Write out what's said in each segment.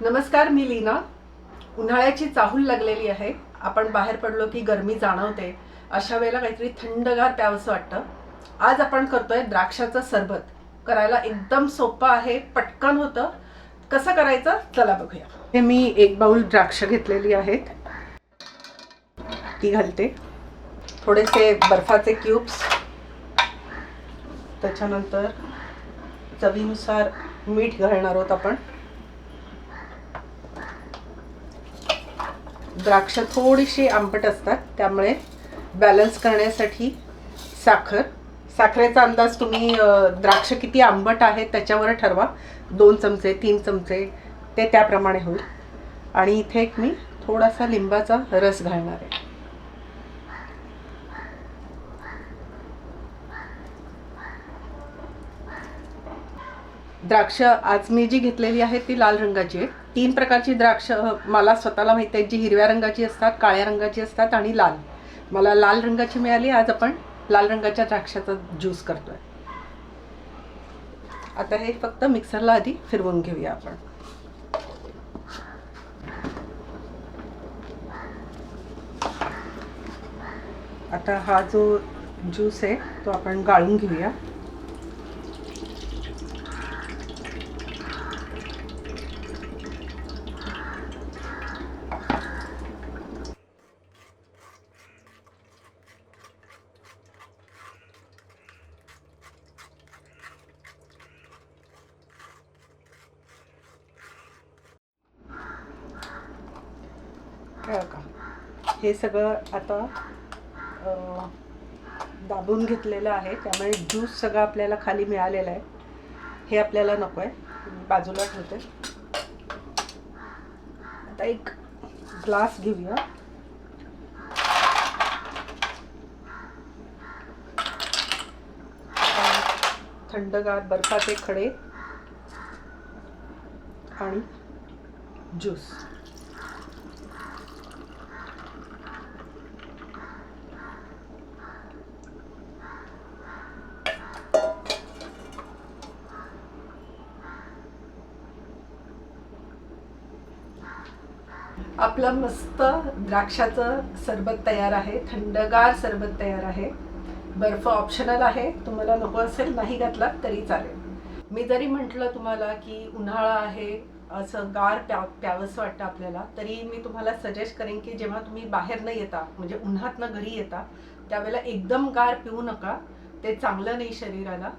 नमस्कार मी लीना. उन्हाळ्याची चाहूल लागलेली आहे. आपण बाहेर पडलो की गरमी जाणवते. अशा वेळेला काहीतरी थंडगार प्यावंसं वाटतं. आज आपण करतोय द्राक्षाचं सरबत. करायला एकदम सोपं आहे पटकन होतं. कसं करायचं? चला बघूया. हे मी एक बाऊल द्राक्ष घेतलेली आहेत. ती घालते. थोडेसे बर्फाचे क्यूब्स. त्याच्यानंतर चवीनुसार मीठ घालणार आहोत आपण. द्राक्ष थोडीशी आंबट असतात त्यामुळे बॅलन्स करण्यासाठी साखर. साखरेचा अंदाज तुम्ही द्राक्ष किती आंबट आहे त्याच्यावर ठरवा. दोन चमचे तीन चमचे ते त्याप्रमाणे होईल. आणि इथे एक मी थोडासा लिंबाचा रस घालणार आहे. द्राक्ष आज मी जी घेतलेली आहे ती लाल रंगाची आहे. तीन प्रकारची द्राक्ष मला स्वतःला माहिती आहेत जी हिरव्या रंगाची असतात काळ्या रंगाची असतात आणि लाल. मला लाल रंगाची मिळाली आज आपण लाल रंगाच्या द्राक्षाचा ज्यूस करतोय. आता हे फक्त मिक्सरला आधी फिरवून घेऊया आपण. आता हा जो ज्यूस आहे तो आपण गाळून घेऊया. हे का? हे सगळं आता दाबून घेतलेलं आहे. त्यामुळे ज्यूस सगळं आपल्याला खाली मिळालेलं आहे. हे आपल्याला नको आहे. बाजूला ठेवते. आता एक ग्लास घेऊया. थंडगार बर्फाचे खडे आणि ज्यूस आपलं मस्त द्राक्षाचं सरबत तयार आहे थंडगार सरबत तयार आहे. बर्फ ऑप्शनल आहे तुम्हाला नको असेल नाही घातला तरी चालेल. मी जरी म्हटलं तुम्हाला की उन्हाळा आहे असं गार प्या प्यावंसं वाटतं आपल्याला तरी मी तुम्हाला सजेस्ट करेन की जेव्हा तुम्ही बाहेर न येता म्हणजे उन्हातनं घरी येता त्यावेळेला एकदम गार पिऊ नका ते चांगलं नाही शरीराला.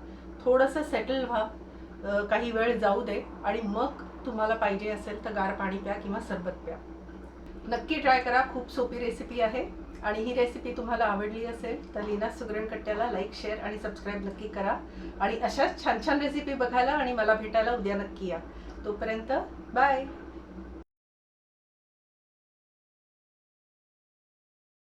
थोडंसं सेटल व्हा काही वेळ जाऊ दे आणि मग तुम्हाला पाहिजे असेल तर गार पाणी प्या किंवा सरबत प्या. नक्की ट्राय करा खूप सोपी रेसिपी आहे आणि ही रेसिपी तुम्हाला आवडली असेल तर लीना सुगरण कट्ट्याला लाईक शेअर आणि सबस्क्राईब नक्की करा. आणि अशाच छान छान रेसिपी बघायला आणि मला भेटायला उद्या नक्की या. तोपर्यंत बाय